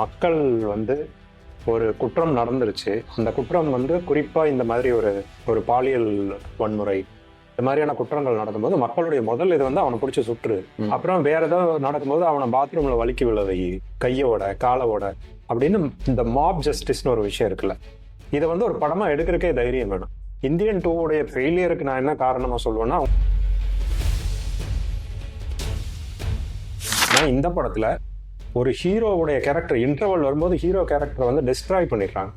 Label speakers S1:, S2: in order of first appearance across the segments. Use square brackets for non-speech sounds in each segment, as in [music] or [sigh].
S1: மக்கள் வந்து ஒரு குற்றம் நடந்துருச்சு. அந்த குற்றம் வந்து குறிப்பா இந்த மாதிரி ஒரு ஒரு பாலியல் வன்முறை இந்த மாதிரியான குற்றங்கள் நடக்கும்போது மக்களுடைய முதல் இது வந்து அவனை பிடிச்சி
S2: ம்.
S1: அப்புறம் வேற ஏதோ நடக்கும்போது அவனை பாத்ரூம்ல வலிக்கி விழவை கையோட காலோட அப்படின்னு இந்த மாப் ஜஸ்டிஸ்னு ஒரு விஷயம் இருக்குல்ல. இதை வந்து ஒரு படமா எடுக்கிறக்கே தைரியம் வேணும். இந்தியன் டூவுடைய ஃபெயிலியருக்கு நான் என்ன காரணமா சொல்லுவேன்னா நான் இந்த படத்துல ஒரு ஹீரோவுடைய கேரக்டர் இன்டர்வல் வரும்போது ஹீரோ கேரக்டர் வந்து டிஸ்ட்ராய் பண்ணிடுறாங்க.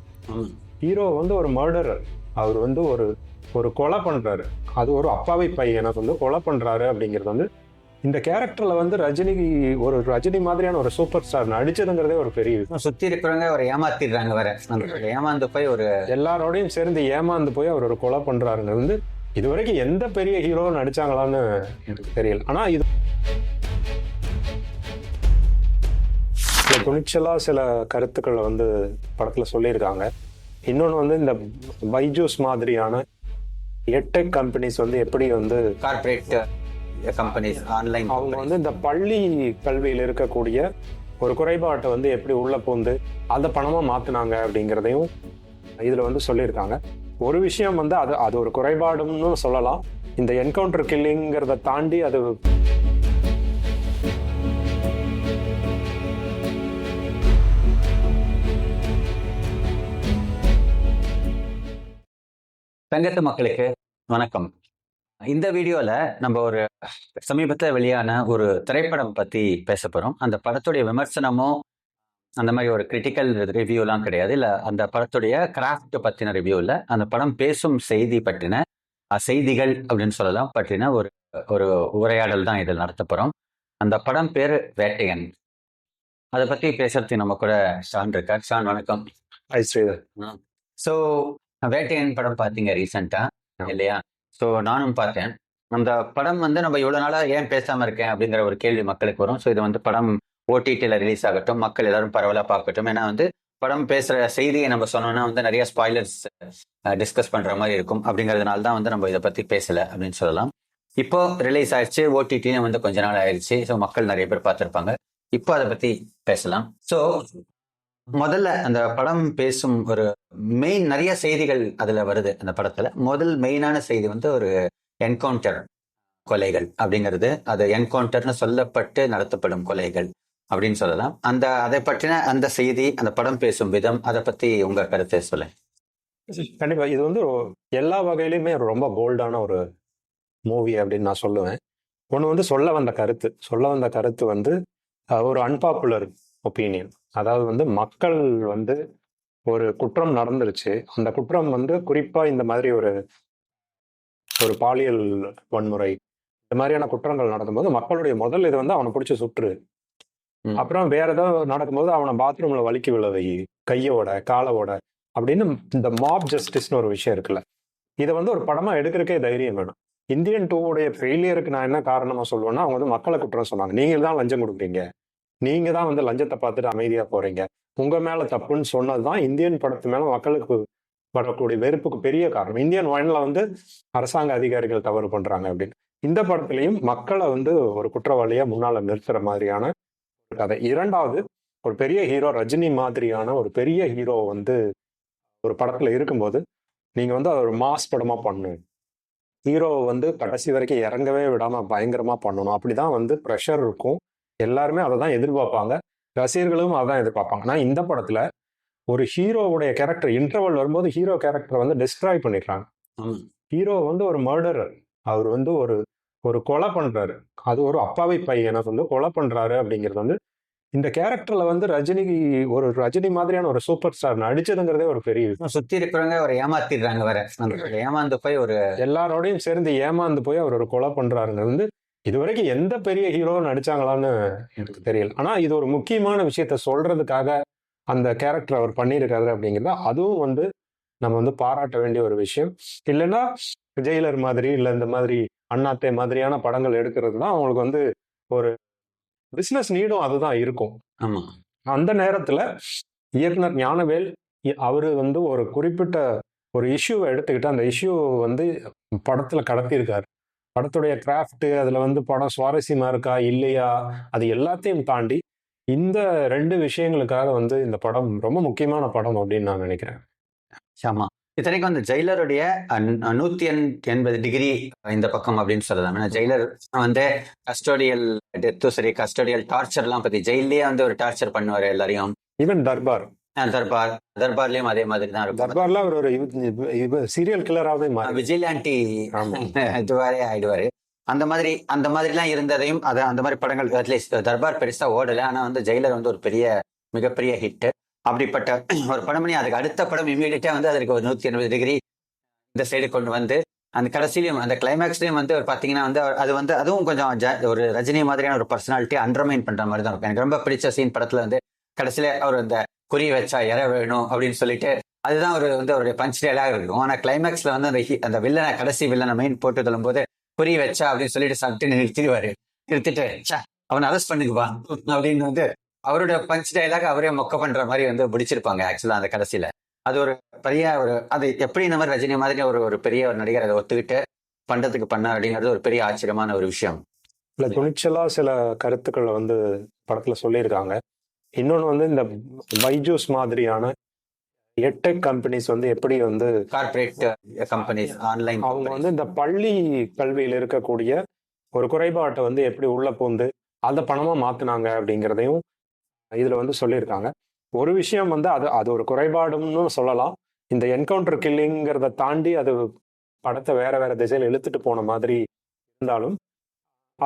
S1: ஹீரோ வந்து ஒரு மர்டரர் அவர் வந்து ஒரு ஒரு கொலை பண்றாரு. அது ஒரு அப்பாவி பையனை வந்து கொலை பண்றாரு அப்படிங்கிறது வந்து இந்த கேரக்டர்ல வந்து ரஜினி ஒரு ரஜினி மாதிரியான ஒரு சூப்பர் ஸ்டார் நடிச்சதுங்கிறதே ஒரு பெரிய விஷயம்.
S2: சுத்தி இருக்கிறவங்க அவரை ஏமாத்திடுறாங்க வேற. ஏமாந்து போய் ஒரு
S1: எல்லாரோடையும் சேர்ந்து ஏமாந்து போய் அவர் ஒரு கொலை பண்றாருங்கிறது வந்து இது வரைக்கும் எந்த பெரிய ஹீரோ நடிச்சாங்களான்னு எனக்கு தெரியல. ஆனா இது சில துணிச்சலா சில கருத்துக்களை வந்து படத்துல சொல்லியிருக்காங்க. இன்னொன்று வந்து இந்த பைஜூஸ் மாதிரியான எட்டெக் கம்பெனிஸ் வந்து எப்படி வந்து
S2: கார்பரேட் கம்பெனிஸ் ஆன்லைன்
S1: அவங்க வந்து இந்த பள்ளி கல்வியில் இருக்கக்கூடிய ஒரு குறைபாட்டை வந்து எப்படி உள்ள பூந்து அதை பணமா மாத்துனாங்க அப்படிங்கிறதையும் இதுல வந்து சொல்லியிருக்காங்க. ஒரு விஷயம் வந்து அது அது ஒரு குறைபாடுன்னு சொல்லலாம். இந்த என்கவுண்டர் கில்லிங்கிறத தாண்டி அது
S2: தங்கத்து மக்களுக்கு வணக்கம். இந்த வீடியோல நம்ம ஒரு சமீபத்தில் வெளியான ஒரு திரைப்படம் பத்தி பேச போறோம். அந்த படத்துடைய விமர்சனமோ அந்த மாதிரி ஒரு கிரிட்டிக்கல் ரிவ்யூலாம் கிடையாது. இல்ல அந்த படத்துடைய கிராஃப்ட் பத்தின ரிவ்யூ இல்ல. அந்த படம் பேசும் செய்தி பற்றின செய்திகள் அப்படின்னு சொல்லலாம் பற்றின ஒரு ஒரு உரையாடல் தான் இதில் நடத்த போறோம். அந்த படம் பேரு வேட்டையன். அதை பத்தி பேசுறதுக்கு நம்ம கூட ஷான் இருக்கார். ஷான் வணக்கம்.
S1: ஐ ஸ்ரீதர்
S2: ஸோ வேட்டையன் படம் பார்த்தீங்க ரீசெண்டா
S1: ஆமா.
S2: இல்லையா? ஸோ நானும் பார்த்தேன். அந்த படம் வந்து நம்ம இவ்வளவு நாளா ஏன் பேசாம இருக்கேன் அப்படிங்கிற ஒரு கேள்வி மக்களுக்கு வரும். ஸோ இது வந்து படம் ஓடிடியில் ரிலீஸ் ஆகட்டும் மக்கள் எல்லாரும் பரவலாக பார்க்கட்டும். ஏன்னா வந்து படம் பேசுற செய்தியை நம்ம சொன்னோம்னா வந்து நிறைய ஸ்பாய்லர்ஸ் டிஸ்கஸ் பண்ற மாதிரி இருக்கும். அப்படிங்கிறதுனால தான் வந்து நம்ம இதை பத்தி பேசல அப்படின்னு சொல்லலாம். இப்போ ரிலீஸ் ஆயிடுச்சு ஓடிடியும் வந்து கொஞ்ச நாள் ஆயிடுச்சு. ஸோ மக்கள் நிறைய பேர் பார்த்துருப்பாங்க. இப்போ அதை பத்தி பேசலாம். ஸோ முதல்ல அந்த படம் பேசும் ஒரு மெயின் நிறைய செய்திகள் அதுல வருது அந்த படத்துல. முதல் மெயினான செய்தி வந்து ஒரு என்கவுண்டர் கொலைகள் அப்படிங்கிறது. அது என்கவுண்டர்னு சொல்லப்பட்டு நடத்தப்படும் கொலைகள் அப்படின்னு சொல்லலாம். அந்த அதை பற்றின அந்த செய்தி அந்த படம் பேசும் விதம் அதை பத்தி உங்க கருத்தை சொல்ல
S1: கண்டிப்பா. இது வந்து எல்லா வகையிலுமே ரொம்ப போல்டான ஒரு மூவி அப்படின்னு நான் சொல்லுவேன். ஒன்று வந்து சொல்ல வந்த கருத்து. சொல்ல வந்த கருத்து வந்து ஒரு அன்பாப்புலர் ஒப்பீனியன் அதாவது வந்து மக்கள் வந்து ஒரு குற்றம் நடந்துருச்சு. அந்த குற்றம் வந்து குறிப்பா இந்த மாதிரி ஒரு ஒரு பாலியல் வன்முறை இந்த மாதிரியான குற்றங்கள் நடக்கும்போது மக்களுடைய முதல் இது வந்து அவனை பிடிச்சி
S2: ம்.
S1: அப்புறம் வேற ஏதோ நடக்கும்போது அவனை பாத்ரூம்ல வலிக்கி விழவை கையோட காலோட அப்படின்னு இந்த மாப் ஜஸ்டிஸ்னு ஒரு விஷயம் இருக்குல்ல. இதை வந்து ஒரு படமா எடுக்கிறக்கே தைரியம் வேணும். இந்தியன் டூவுடைய ஃபெயிலியருக்கு நான் என்ன காரணமா சொல்லுவேன்னா அவங்க வந்து மக்களை குற்றம் சொன்னாங்க. நீங்க தான் லஞ்சம் கொடுக்குறீங்க. நீங்க தான் வந்து லஞ்சத்தை பார்த்துட்டு அமைதியா போறீங்க. உங்க மேல தப்புன்னு சொன்னதுதான் இந்தியன் படத்து மேல மக்களுக்கு வரக்கூடிய வெறுப்புக்கு பெரிய காரணம். இந்தியன் ஒன்ல வந்து அரசாங்க அதிகாரிகள் தவறு பண்றாங்க அப்படின்னு. இந்த படத்துலையும் மக்களை வந்து ஒரு குற்றவாளியா முன்னால நிறுத்துற மாதிரியான ஒரு கதை. இரண்டாவது ஒரு பெரிய ஹீரோ ரஜினி மாதிரியான ஒரு பெரிய ஹீரோ வந்து ஒரு படத்துல இருக்கும்போது நீங்க வந்து அதை ஒரு மாஸ் படமா பண்ணணும். ஹீரோவை வந்து கடைசி வரைக்கும் இறங்கவே விடாம பயங்கரமா பண்ணணும். அப்படிதான் வந்து ப்ரெஷர் இருக்கும். எல்லாருமே அதை தான் எதிர்பார்ப்பாங்க. ரசிகர்களும் அதான் எதிர்பார்ப்பாங்க. ஆனா இந்த படத்துல ஒரு ஹீரோவுடைய கேரக்டர் இன்டர்வல் வரும்போது ஹீரோ கேரக்டர் வந்து டிஸ்ட்ராய் பண்ணிடுறாங்க ஹீரோ வந்து ஒரு மர்டரர் அவர் வந்து ஒரு ஒரு கொலை பண்றாரு. அது ஒரு அப்பாவி பையனை வந்து கொலை பண்றாரு அப்படிங்கிறது வந்து இந்த கேரக்டர்ல வந்து ரஜினி ஒரு ரஜினி மாதிரியான ஒரு சூப்பர் ஸ்டார் நடிச்சதுங்கிறதே ஒரு பெரிய விஷயம்.
S2: சுத்தி இருக்கிறவங்க அவரை ஏமாத்திடுறாங்க வேற. ஏமாந்து போய் ஒரு
S1: எல்லாரோடையும் சேர்ந்து ஏமாந்து போய் அவர் ஒரு கொலை பண்றாருங்கிறது வந்து இது வரைக்கும் எந்த பெரிய ஹீரோ நடிச்சாங்களான்னு எனக்கு தெரியல. ஆனா இது ஒரு முக்கியமான விஷயத்த சொல்றதுக்காக அந்த கேரக்டர் அவர் பண்ணியிருக்காரு அப்படிங்கிறத அதுவும் வந்து நம்ம வந்து பாராட்ட வேண்டிய ஒரு விஷயம். இல்லைன்னா ஜெயிலர் மாதிரி இல்லை இந்த மாதிரி அண்ணாத்தே மாதிரியான படங்கள் எடுக்கிறது தான் அவங்களுக்கு வந்து ஒரு பிசினஸ் நீடும் அதுதான் இருக்கும்.
S2: ஆமா.
S1: அந்த நேரத்துல இயக்குனர் ஞானவேல் அவரு வந்து ஒரு குறிப்பிட்ட ஒரு இஷ்யூவை எடுத்துக்கிட்டு அந்த இஷ்யூ வந்து படத்துல கடத்தியிருக்காரு. படத்துடைய கிராஃப்ட் அதுல வந்து படம் சுவாரஸ்யமா இருக்கா இல்லையா அது எல்லாத்தையும் தாண்டி இந்த ரெண்டு விஷயங்களுக்காக வந்து இந்த படம் ரொம்ப முக்கியமான படம் அப்படின்னு நான் நினைக்கிறேன்.
S2: ஆமா. இத்தனைக்கும் அந்த ஜெயிலருடைய நூத்தி எண் எண்பது டிகிரி இந்த பக்கம் அப்படின்னு சொல்லலாம். ஏன்னா ஜெயிலர் வந்து கஸ்டோடியல் டெத்தும் சரி கஸ்டோடியல் டார்ச்சர்லாம் பத்தி ஜெயிலே வந்து ஒரு டார்ச்சர் பண்ணுவாரு எல்லாரையும்.
S1: ஈவன் தர்பார்.
S2: தர்பார். தர்பார்லயும் அதே மாதிரி தான் இருக்கும்.
S1: தர்பார்ல அவர் ஒரு சீரியல் கில்லராகவே
S2: விஜிலாண்டி [laughs] இதுவாரே ஆயிடுவாரு. அந்த மாதிரி அந்த மாதிரிலாம் இருந்ததையும் அது அந்த மாதிரி படங்கள் அட்லீஸ்ட் தர்பார் பெருசா ஓடல. ஆனா வந்து ஜெயிலர் வந்து ஒரு பெரிய மிகப்பெரிய ஹிட் அப்படிப்பட்ட ஒரு படம் பண்ணி அதுக்கு அடுத்த படம் இமீடியட்டா வந்து அதுக்கு ஒரு நூத்தி எண்பது டிகிரி இந்த சைடு கொண்டு வந்து அந்த கடைசிலையும் அந்த கிளைமேக்ஸ்லயும் வந்து ஒரு பாத்தீங்கன்னா வந்து அது வந்து அதுவும் கொஞ்சம் ஜ- ஒரு ரஜினி மாதிரியான ஒரு பர்சனாலிட்டி அண்டர்மைன் பண்ற மாதிரி தான் இருக்கும். எனக்கு ரொம்ப பிடிச்ச சீன் படத்துல வந்து கடைசியில அவர் அந்த குறி வச்சா இற வேணும் அப்படின்னு சொல்லிட்டு அதுதான் ஒரு வந்து அவருடைய பஞ்ச் டயலாக இருக்கும். ஆனால் கிளைமேக்ஸ்ல வந்து அந்த அந்த வில்லனை கடைசி வில்லனை மெயின் போட்டு தள்ளும் போது குறி வச்சா அப்படின்னு சொல்லிட்டு சாப்பிட்டு நிறுத்திடுவாரு. நிறுத்திட்டு சா அவனை அரெஸ்ட் பண்ணுக்குப்பா அப்படின்னு வந்து அவரோட பஞ்ச் டயலாக் அவரே மொக்க பண்ற மாதிரி வந்து பிடிச்சிருப்பாங்க ஆக்சுவலா அந்த கடைசியில. அது ஒரு பெரிய ஒரு அது எப்படி இந்த மாதிரி ரஜினி மாதிரி ஒரு ஒரு பெரிய ஒரு நடிகர் அதை ஒத்துக்கிட்டு பண்றதுக்கு பண்ணார் அப்படிங்கிறது ஒரு பெரிய ஆச்சரியமான ஒரு விஷயம்.
S1: இல்ல துணிச்சலா சில கருத்துக்களை வந்து படத்துல சொல்லியிருக்காங்க. இன்னொன்னு வந்து இந்த பைஜூஸ் மாதிரியான எட்டெக் கம்பெனிஸ் வந்து எப்படி வந்து
S2: கார்பரேட் கம்பெனிஸ் ஆன்லைன்
S1: அவங்க வந்து இந்த பள்ளி கல்வியில் இருக்கக்கூடிய ஒரு குறைபாட்டை வந்து எப்படி உள்ள பூந்து அதை பணமா மாத்துனாங்க அப்படிங்கிறதையும் இதுல வந்து சொல்லியிருக்காங்க. ஒரு விஷயம் வந்து அது அது ஒரு குறைபாடுன்னு சொல்லலாம். இந்த என்கவுண்டர் கில்லிங்கிறத தாண்டி அது படத்தை வேற வேற திசையில் இழுத்துட்டு போன மாதிரி இருந்தாலும்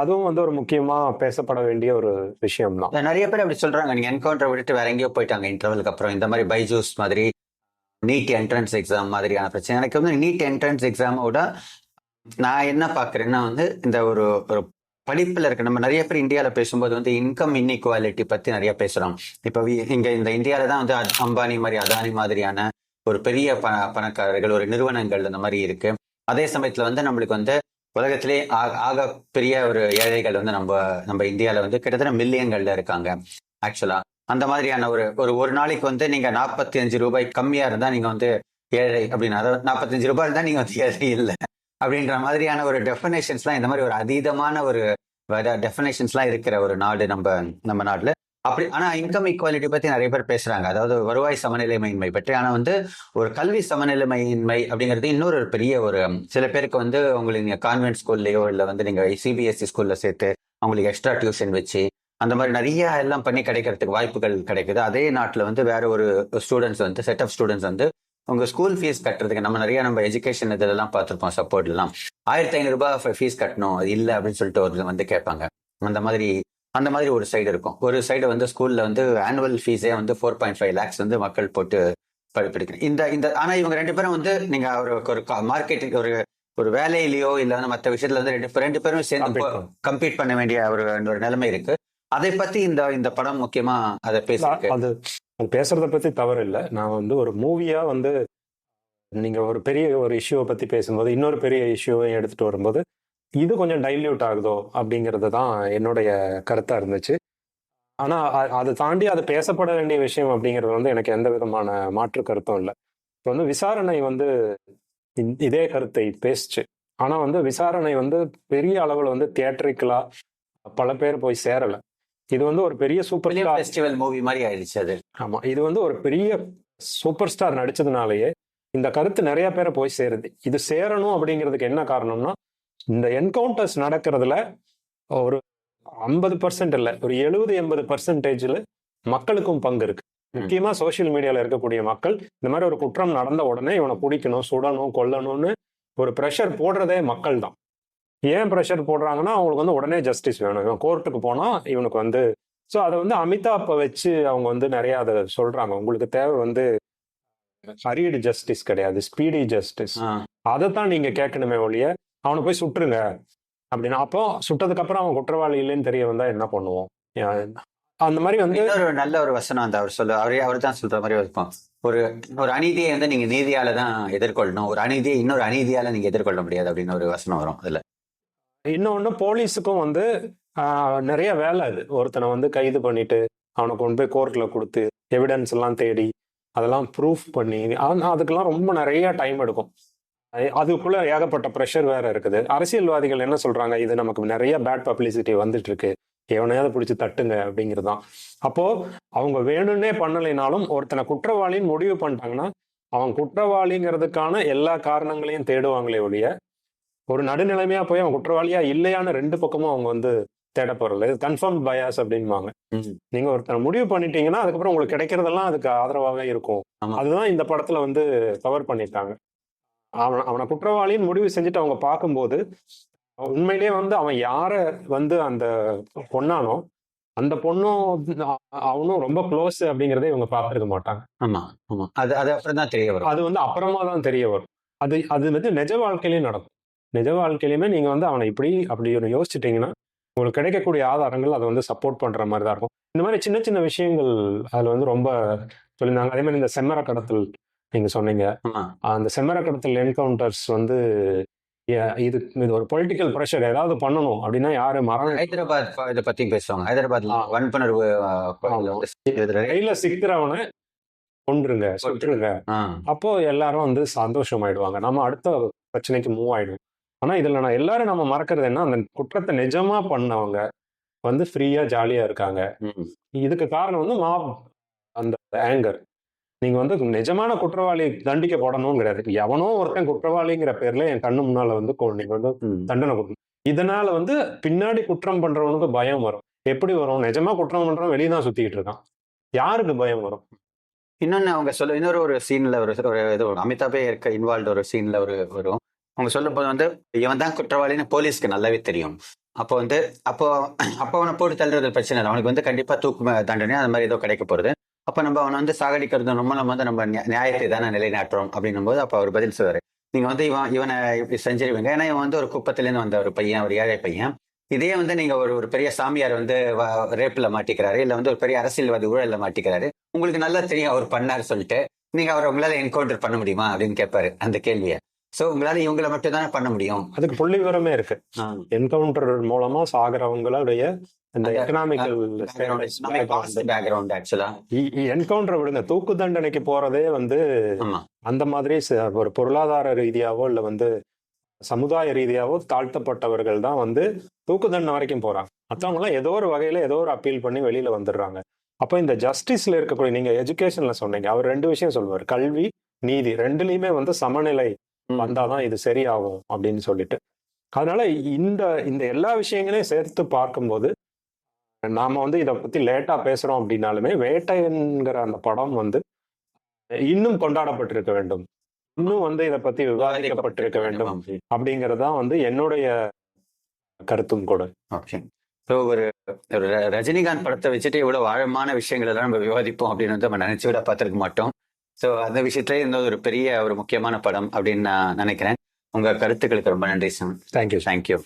S1: அதுவும் வந்து ஒரு முக்கியமா பேசப்பட வேண்டிய ஒரு விஷயம் தான்
S2: நிறைய பேர் அப்படி சொல்றாங்க. நீங்க என்கவுண்டர் விட்டுட்டு வேற எங்கேயோ போயிட்டாங்க இன்டர்வலுக்கு அப்புறம். இந்த மாதிரி பைஜூஸ் மாதிரி நீட் என்ட்ரன்ஸ் எக்ஸாம் மாதிரியான பிரச்சனை. எனக்கு வந்து நீட் என்ட்ரன்ஸ் எக்ஸாமோட நான் என்ன பாக்குறேன்னா வந்து இந்த ஒரு ஒரு படிப்புல இருக்க நம்ம நிறைய பேர் இந்தியாவில் பேசும்போது வந்து இன்கம் இன்இக்வாலிட்டி பத்தி நிறைய பேசுறோம். இப்போ இங்கே இங்க இந்த இந்தியாவில தான் வந்து அம்பானி மாதிரி அதானி மாதிரியான ஒரு பெரிய பண பணக்காரர்கள் ஒரு நிறுவனங்கள் இந்த மாதிரி இருக்கு. அதே சமயத்துல வந்து நம்மளுக்கு வந்து உலகத்திலே ஆக ஆக பெரிய ஒரு ஏழைகள் வந்து நம்ம நம்ம இந்தியாவில் வந்து கிட்டத்தட்ட மில்லியன்கள்ல இருக்காங்க ஆக்சுவலா அந்த மாதிரியான ஒரு ஒரு ஒரு நாளைக்கு வந்து நீங்க நாற்பத்தி அஞ்சு ரூபாய் கம்மியா இருந்தா நீங்க வந்து ஏழை அப்படின்னு அதாவது நாற்பத்தஞ்சு ரூபாய் இருந்தா நீங்க வந்து ஏழை இல்லை அப்படின்ற மாதிரியான ஒரு டெஃபினேஷன்ஸ்லாம் இந்த மாதிரி ஒரு அதீதமான ஒரு டெஃபினேஷன்ஸ்லாம் இருக்கிற ஒரு நாடு நம்ம நம்ம நாட்டுல. அப்படி ஆனா இன்கம் ஈக்குவாலிட்டி பத்தி நிறைய பேர் பேசுறாங்க. அதாவது வருவாய் சமநிலைமையின்மை பற்றி. ஆனா வந்து ஒரு கல்வி சமநிலைமையின்மை அப்படிங்கிறது இன்னொரு ஒரு பெரிய ஒரு சில பேருக்கு வந்து உங்களுக்கு நீங்க கான்வென்ட் ஸ்கூல்லையோ இல்ல வந்து நீங்க சிபிஎஸ்சி ஸ்கூல்ல சேர்த்து அவங்களுக்கு எக்ஸ்ட்ரா டியூஷன் வச்சு அந்த மாதிரி நிறைய எல்லாம் பண்ணி கிடைக்கிறதுக்கு வாய்ப்புகள் கிடைக்குது. அதே நாட்டுல வந்து வேற ஒரு ஸ்டூடெண்ட்ஸ் வந்து செட் ஆஃப் ஸ்டூடெண்ட்ஸ் வந்து உங்க ஸ்கூல் ஃபீஸ் கட்டுறதுக்கு நம்ம நிறைய நம்ம எஜுகேஷன் இதெல்லாம் பார்த்துருப்போம் சப்போர்ட்லாம் ஆயிரத்தி ஐநூறு ரூபாய் ஃபீஸ் கட்டணும் அது இல்லை அப்படின்னு சொல்லிட்டு ஒரு வந்து கேட்பாங்க. அந்த மாதிரி அந்த மாதிரி ஒரு சைடு இருக்கும். ஒரு சைடு வந்து ஸ்கூல்ல வந்து ஆனுவல் ஃபீஸே வந்து ஃபோர் பாயிண்ட் ஃபைவ் லேக்ஸ் வந்து மக்கள் போட்டு படிப்பிடிக்கணும் இந்த இந்த ஆனா இவங்க ரெண்டு பேரும் வந்து நீங்க ஒரு ஒரு மார்க்கெட்டிங் ஒரு ஒரு வேலையிலயோ இல்ல வந்து மற்ற விஷயத்துல வந்து ரெண்டு ரெண்டு பேரும் சேர்ந்து. கம்பீட் பண்ண. வேண்டிய ஒரு ஒரு நிலைமை இருக்கு. அதை பத்தி இந்த இந்த படம் முக்கியமா அதை
S1: அது அது பேசுறத பத்தி தவறு இல்லை. நான் வந்து ஒரு மூவியா வந்து நீங்க ஒரு பெரிய ஒரு இஷ்யூவை பத்தி பேசும்போது இன்னொரு பெரிய இஷ்யூவை எடுத்துட்டு வரும்போது இது கொஞ்சம் டைல்யூட் ஆகுதோ அப்படிங்கிறது தான் என்னுடைய கருத்தா இருந்துச்சு. ஆனா அ- அதை தாண்டி அது பேசப்பட வேண்டிய விஷயம் அப்படிங்கிறது வந்து எனக்கு எந்த விதமான மாற்று கருத்தும் இல்லை. இப்போ வந்து விசாரணை வந்து இதே கருத்தை பேசுச்சு. ஆனா வந்து விசாரணை வந்து பெரிய அளவுல வந்து தியேட்டரிக்கலா பல பேர் போய் சேரல. இது வந்து ஒரு பெரிய சூப்பர் ஸ்டார்
S2: ஃபெஸ்டிவல் மூவி மாதிரி ஆயிடுச்சு அது.
S1: ஆமா இது வந்து ஒரு பெரிய சூப்பர் ஸ்டார் நடிச்சதுனாலயே இந்த கருத்து நிறைய பேரை போய் சேருது. இது சேரணும் அப்படிங்கிறதுக்கு என்ன காரணம்னா இந்த என்கவுண்டர்ஸ் நடக்கிறதுல ஒரு ஐம்பது பர்சன்ட் இல்லை ஒரு எழுபது எண்பது பர்சன்டேஜில் மக்களுக்கும் பங்கு இருக்கு. முக்கியமா சோஷியல் மீடியால இருக்கக்கூடிய மக்கள் இந்த மாதிரி ஒரு குற்றம் நடந்த உடனே இவனை பிடிக்கணும் சுடணும் கொல்லணும்னு ஒரு ப்ரெஷர் போடுறதே மக்கள் தான். ஏன் ப்ரெஷர் போடுறாங்கன்னா அவங்களுக்கு வந்து உடனே ஜஸ்டிஸ் வேணும். இவன் கோர்ட்டுக்கு போனா இவனுக்கு வந்து ஸோ அதை வந்து அமிதாப்பை வச்சு அவங்க வந்து நிறைய அதை சொல்றாங்க. உங்களுக்கு தேவை வந்து ஹரியடு ஜஸ்டிஸ் கிடையாது ஸ்பீடி ஜஸ்டிஸ். அதை தான் நீங்க கேட்கணுமே ஒழிய அவனை போய் சுட்டுருங்க. அப்படின்னா அப்போ சுட்டதுக்கு அப்புறம் அவன் குற்றவாளி இல்லைன்னு தெரிய வந்தா என்ன பண்ணுவோம்? அந்த மாதிரி வந்து
S2: இன்னொரு நல்ல ஒரு வசனம் அந்த அவர் சொல்ல அவரே அவர் தான் சொல்ற மாதிரி இருக்கும். ஒரு ஒரு அநீதியை வந்து நீங்க நீதியால தான் எதிர்கொள்ளணும். ஒரு அநீதியை இன்னொரு அநீதியால நீங்க எதிர்கொள்ள முடியாது அப்படின்னு ஒரு வசனம் வரும் அதுல.
S1: இன்னொன்னு போலீஸுக்கும் வந்து நிறைய வேலை அது. ஒருத்தனை வந்து கைது பண்ணிட்டு அவனை கொண்டு போய் கோர்ட்ல கொடுத்து எவிடன்ஸ் எல்லாம் தேடி அதெல்லாம் ப்ரூஃப் பண்ணி அதுக்கெல்லாம் ரொம்ப நிறைய டைம் எடுக்கும். அதுக்குள்ள ஏகப்பட்ட ப்ரெஷர் வேற இருக்குது. அரசியல்வாதிகள் என்ன சொல்றாங்க? இது நமக்கு நிறைய பேட் பப்ளிசிட்டி வந்துட்டு இருக்கு எவனையாவது பிடிச்சி தட்டுங்க அப்படிங்கிறது தான் அப்போ அவங்க வேணும்னே பண்ணலைனாலும் ஒருத்தனை குற்றவாளின்னு முடிவு பண்ணிட்டாங்கன்னா அவன் குற்றவாளிங்கிறதுக்கான எல்லா காரணங்களையும் தேடுவாங்களே ஒழிய ஒரு நடுநிலைமையா போய் அவன் குற்றவாளியா இல்லையான்னு ரெண்டு பக்கமும் அவங்க வந்து தேட இது கன்ஃபார்ம் பயாஸ் அப்படின்வாங்க. நீங்க ஒருத்தனை முடிவு பண்ணிட்டீங்கன்னா அதுக்கப்புறம் உங்களுக்கு கிடைக்கிறதெல்லாம் அதுக்கு ஆதரவாகவே இருக்கும். அதுதான் இந்த படத்துல வந்து கவர் பண்ணிட்டாங்க. அவன் அவனை குற்றவாளின்னு முடிவு செஞ்சுட்டு அவங்க பார்க்கும்போது உண்மையிலேயே வந்து அவன் யார வந்து அந்த பொண்ணானோ அந்த பொண்ணும் அவனும் ரொம்ப க்ளோஸ் அப்படிங்கறதே இவங்க பார்த்திருக்க மாட்டாங்க.
S2: ஆமா ஆமா. அது அது அப்புறம் தான் தெரிய வரும்.
S1: அது வந்து அப்புறமா தான் தெரிய வரும். அது அது வந்து நிஜ வாழ்க்கையிலயும் நடக்கும். நிஜ வாழ்க்கையிலுமே நீங்க வந்து அவனை இப்படி அப்படி ஒரு யோசிச்சிட்டீங்கன்னா உங்களுக்கு கிடைக்கக்கூடிய ஆதாரங்கள் அதை வந்து சப்போர்ட் பண்ற மாதிரி தான் இருக்கும். இந்த மாதிரி சின்ன சின்ன விஷயங்கள் அதுல வந்து ரொம்ப சொல்லியிருந்தாங்க. அதே மாதிரி இந்த செம்மர கடத்தல் நீங்க சொன்னீங்க. அந்த செம்மர கடத்தல் என்கவுண்டர்ஸ் வந்து இது இது ஒரு பொலிட்டிக்கல் ப்ரெஷர் ஏதாவது பண்ணணும் அப்படின்னா யாரு மரணம்
S2: ஹைதராபாத் இதை பத்தி பேசுவாங்க. ஹைதராபாத்ல. வன்புணர்வு
S1: கையில சிக்கிறவனை கொன்றுங்க சுட்டுருங்க. அப்போ எல்லாரும் வந்து சந்தோஷமாயிடுவாங்க. நம்ம அடுத்த பிரச்சனைக்கு மூவ் ஆயிடுவோம். ஆனா இதுல நான் எல்லாரும் நம்ம மறக்கிறது என்ன? அந்த குற்றத்தை நிஜமா பண்ணவங்க வந்து ஃப்ரீயா ஜாலியா இருக்காங்க. இதுக்கு காரணம் வந்து மா அந்த ஆங்கர் நீங்க வந்து நிஜமான குற்றவாளி தண்டிக்கப்படணும்னு கிடையாது எவனோ ஒருத்தன் குற்றவாளிங்கிற பேர்ல என் கண்ணு முன்னால வந்து நீங்க வந்து. தண்டனை கொடுக்கணும். இதனால வந்து பின்னாடி குற்றம் பண்றவனுக்கு பயம் வரும். எப்படி வரும்? நிஜமா குற்றம் பண்றவன் வெளியே தான் சுத்திக்கிட்டு இருக்கான். யாருக்கு பயம் வரும்?
S2: இன்னொன்னு அவங்க சொல்ல இன்னொரு ஒரு சீன்ல ஒரு ஒரு இது. அமிதாபே இருக்க இன்வால்வ் ஒரு சீன்ல ஒரு வரும். அவங்க சொல்லும் போது வந்து இவன் தான் குற்றவாளின்னு போலீஸ்க்கு நல்லாவே தெரியும். அப்போ வந்து அப்போ அப்போ அவனை போட்டு தள்ளுறது பிரச்சனை இல்லை. அவனுக்கு வந்து கண்டிப்பா தூக்கு தண்டனை அந்த மாதிரி ஏதோ கிடைக்க போறது. அப்ப நம்ம அவனை வந்து சாகடிக்கிறது ரொம்ப நம்ம வந்து நம்ம நியா- நியாயத்தை தானே நிலைநாட்டுறோம் அப்படின்னும் போது அப்ப அவர் பதில் சொல்றாரு. நீங்க வந்து இவன் இவனை இப்படி செஞ்சிருவீங்க. ஏன்னா இவன் வந்து ஒரு குப்பத்திலேருந்து வந்த ஒரு பையன் ஒரு ஏழை பையன். இதே வந்து நீங்க ஒரு ஒரு பெரிய சாமியார் வந்து ரேப்ல மாட்டிக்கிறாரு இல்ல வந்து ஒரு பெரிய அரசியல்வாதி ஊழல்ல மாட்டிக்கிறாரு. உங்களுக்கு நல்லா தெரியும் அவர் பண்ணாரு சொல்லிட்டு நீங்க அவரை உங்களால என்கவுண்டர் பண்ண முடியுமா அப்படின்னு கேட்பாரு அந்த கேள்வியை. சோ உங்களால இவங்களை மட்டும் தானே பண்ண முடியும்.
S1: அதுக்கு புள்ளி விவரமே இருக்கு. என்கவுண்டர் மூலமா சாகிறவங்களுடைய இந்த எக்கனாமிக்கல்
S2: பேக்ரவுண்ட் ஆக்சுவலா
S1: என்கவுண்டர் விடுங்க. தூக்கு தண்டனைக்கு போறதே வந்து அந்த மாதிரி ஒரு பொருளாதார ரீதியாவோ இல்ல வந்து சமுதாய ரீதியாவோ தாழ்த்தப்பட்டவர்கள் தான் வந்து தூக்கு தண்டனை வரைக்கும் போறாங்க. மற்றவங்க எல்லாம் ஏதோ ஒரு வகையில ஏதோ ஒரு அப்பீல் பண்ணி வெளியில வந்துடுறாங்க. அப்போ இந்த ஜஸ்டிஸ்ல இருக்கக்கூடிய நீங்க எஜுகேஷன்ல சொன்னீங்க. அவர் ரெண்டு விஷயம் சொல்லுவார். கல்வி நீதி ரெண்டுலயுமே வந்து சமநிலை. வந்தாதான் இது சரியாகும் அப்படின்னு சொல்லிட்டு. அதனால இந்த இந்த எல்லா விஷயங்களையும் சேர்த்து பார்க்கும்போது நாம வந்து இதை பத்தி லேட்டா பேசுறோம் அப்படின்னாலுமே வேட்டைங்கிற அந்த படம் வந்து இன்னும் கொண்டாடப்பட்டிருக்க வேண்டும். இன்னும் வந்து இதை பத்தி விவாதிக்கப்பட்டிருக்க வேண்டும் அப்படிங்கிறது தான் வந்து என்னுடைய கருத்தும் கூட.
S2: ஓகே ஸோ ஒரு ஒரு ரஜினிகாந்த் படத்தை வச்சுட்டு இவ்வளவு ஆழமான விஷயங்கள் எல்லாம் நம்ம விவாதிப்போம் அப்படின்னு வந்து நம்ம நினைச்சு விட பார்த்திருக்க மாட்டோம். ஸோ அந்த விஷயத்துல இந்த ஒரு பெரிய ஒரு முக்கியமான படம் அப்படின்னு நான் நினைக்கிறேன். உங்க கருத்துக்களுக்கு ரொம்ப நன்றி சார்.
S1: Thank you
S2: thank you